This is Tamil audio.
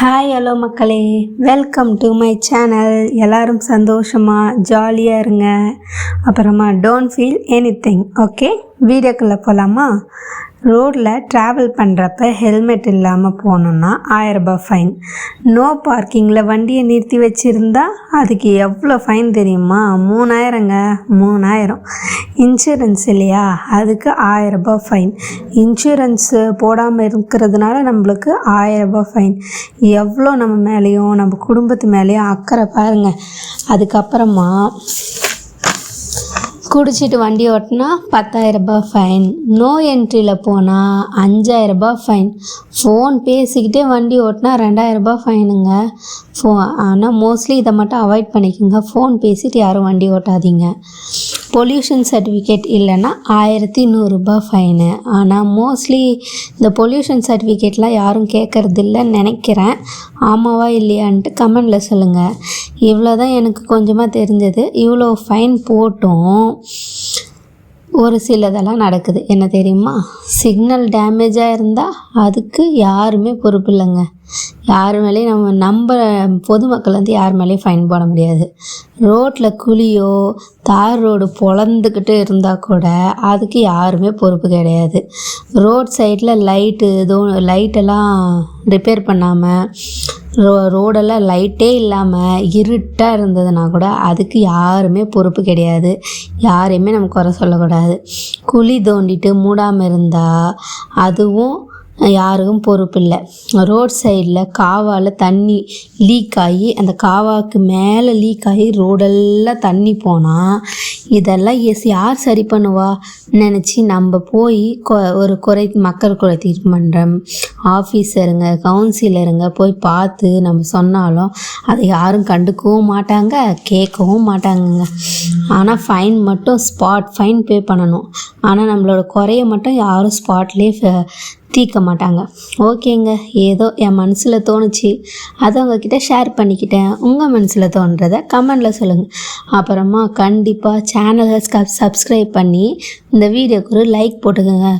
ஹாய் ஹலோ மக்களே. வெல்கம் டு மை சேனல் எல்லோரும் சந்தோஷமாக ஜாலியாக இருங்க. அப்புறமா don't feel anything okay வீடியோக்குள்ளே போகலாமா ரோட்டில் ட்ராவல் பண்ணுறப்ப ஹெல்மெட் இல்லாமல் போனோன்னா ஆயரரூபா ஃபைன் நோ பார்க்கிங்கில் வண்டியை நிறுத்தி வச்சுருந்தா அதுக்கு எவ்வளோ ஃபைன் தெரியுமா? மூணாயிரங்க மூணாயிரம். இன்சூரன்ஸ் இல்லையா? அதுக்கு ஆயரரூபா ஃபைன் இன்சூரன்ஸு போடாமல் இருக்கிறதுனால நம்மளுக்கு ஆயரரூபா ஃபைன் எவ்வளோ நம்ம மேலேயும் நம்ம குடும்பத்து மேலேயும் அக்கறை பாருங்கள் அதுக்கப்புறமா குடிச்சிட்டு வண்டி ஓட்டினா பத்தாயிரரூபா ஃபைன் நோ என்ட்ரியில் போனால் அஞ்சாயிரரூபா ஃபைன் ஃபோன் பேசிக்கிட்டே வண்டி ஓட்டினா ரெண்டாயிரரூபா ஃபைனுங்க ஃபோ ஆனால் மோஸ்ட்லி இதை மட்டும் அவாய்ட் பண்ணிக்கோங்க. ஃபோன் பேசிட்டு யாரும் வண்டி ஓட்டாதீங்க. பொல்யூஷன் சர்டிஃபிகேட் இல்லைன்னா ஆயிரத்தி நூறுரூபா ஃபைனு ஆனால் மோஸ்ட்லி இந்த பொல்யூஷன் சர்டிஃபிகேட்லாம் யாரும் கேட்குறதில்லன்னு நினைக்கிறேன். ஆமாவா இல்லையான்ட்டு கமெண்டில் சொல்லுங்கள் இவ்வளோ தான் எனக்கு கொஞ்சமாக தெரிஞ்சது. இவ்வளோ ஃபைன் போட்டும். ஒரு சிலதெல்லாம் நடக்குது. என்ன தெரியுமா? சிக்னல் டேமேஜாக இருந்தால் அதுக்கு யாருமே பொறுப்பு இல்லைங்க. யார் மேலேயும் நம்ம நம்ம பொதுமக்கள் வந்து யார் மேலேயும் ஃபைன் போட முடியாது. ரோட்டில் குழியோ தார் ரோடு பொழந்துக்கிட்டு இருந்தால் கூட அதுக்கு யாருமே பொறுப்பு கிடையாது. ரோட் சைடில் லைட்டு எதுவும் லைட்டெல்லாம் ரிப்பேர் பண்ணாமல் ரோ ரோடெல்லாம் லைட்டே இல்லாமல் இருட்டாக இருந்ததுன்னா கூட அதுக்கு யாருமே பொறுப்பு கிடையாது. யாரையுமே நம்ம குறை சொல்லக்கூடாது. குழி தோண்டிட்டு மூடாமல் இருந்தால் அதுவும் யாருக்கும் பொறுப்பு இல்லை. ரோட் சைடில் காவால் தண்ணி லீக் ஆகி அந்த காவாவுக்கு மேலே லீக் ஆகி ரோடெல்லாம் தண்ணி போனால் இதெல்லாம் எஸ் யார் சரி பண்ணுவா? நினச்சி நம்ம போய் கொ ஒரு குறை மக்கள் குறை தீர்மன்றம் ஆஃபீஸருங்க கவுன்சிலருங்க போய் பார்த்து நம்ம சொன்னாலும் அதை யாரும் கண்டுக்கவும் மாட்டாங்க கேட்கவும் மாட்டாங்கங்க. ஆனால் ஃபைன் மட்டும் ஸ்பாட் ஃபைன் பே பண்ணணும். ஆனால் நம்மளோட குறைய மட்டும் யாரும் ஸ்பாட்லேயே தீர்க்க மாட்டாங்க. ஓகேங்க ஏதோ என் மனசில் தோணுச்சு. அதை உங்ககிட்ட ஷேர் பண்ணிக்கிட்டேன். உங்கள் மனசில் தோன்றதை கமெண்டில் சொல்லுங்கள் அப்புறமா கண்டிப்பாக சேனலை சப்ஸ்கிரைப் பண்ணி இந்த வீடியோக்கு ஒரு லைக் போட்டுக்கோங்க.